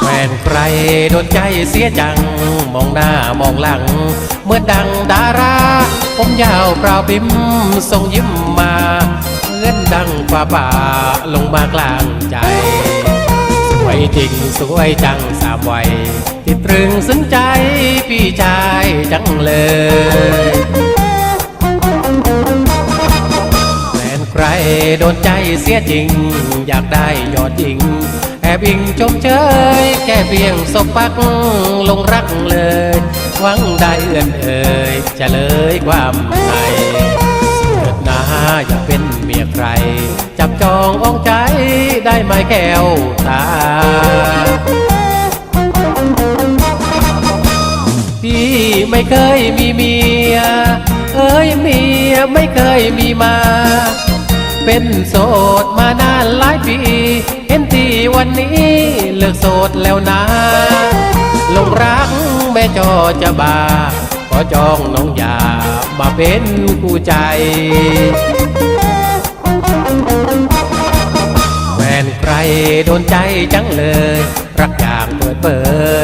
แฟนใครโดนใจเสียจัง มองหน้ามองหลัง เมื่อดังดารา ผมยาวเปล่าบิมส่งยิ้มมา เหมือนดังฟ้าป่าลงมากลางใจ สวยจริงสวยจังสามวัยติดตรึงซึ้งใจพี่ชายจังเลยแฟนใครโดนใจเสียจริง อยากได้ยอดจริง แอบอิงชมเชยแค่เพียงสบปักลงรักเลย หวังได้เอื่อนเอ่ยจะเลยความ ใคร จับจององใจได้ไหมแก้วตา พี่ไม่เคยมีเมีย เอ้ยเมียไม่เคยมีมา เป็นโสดมานานหลายปี เห็นที่วันนี้เลิกโสดแล้วนะลงรักแม่จอจะบาขอจองน้องยามาเป็นคู่ใจ โดนใจจังเลย รักอย่างเปิดเผ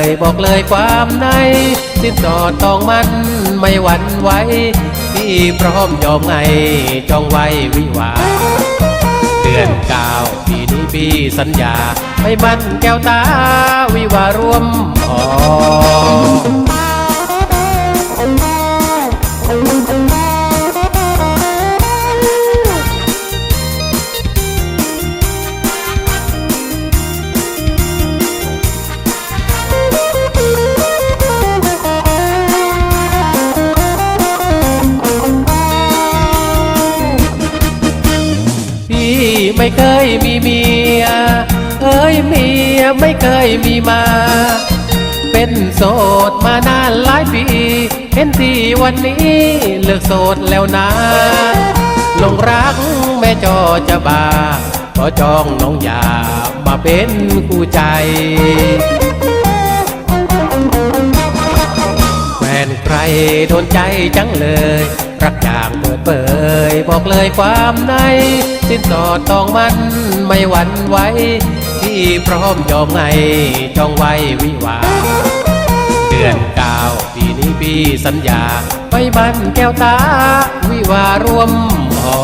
ยบอกเลยความใน สิ้นสอดตองมันไม่หวั่นไหวพี่พร้อมยอมไงจองไว้วิวาเดือนเก้าปีนี้พี่สัญญาไม่มันแก้วตาวิวารวมหอ ไม่เคยมีเมีย เอ้ยเมียไม่เคยมีมา เป็นโสดมานานหลายปี เห็นที่วันนี้เลิกโสดแล้วนะลงรักแม่จอจะบาขอจองน้องยามาเป็นคู่ใจแฟนใครโดนใจจังเลย รักอย่างเปิดเผย บอกเลยความใน สิ้นสอดต้องมันไม่หวั่นไหวที่พร้อมยอมไงจองไว้วิวาเดือนเก้าปีนี้พี่สัญญาไปมันแก้วตา วิวารวมหอ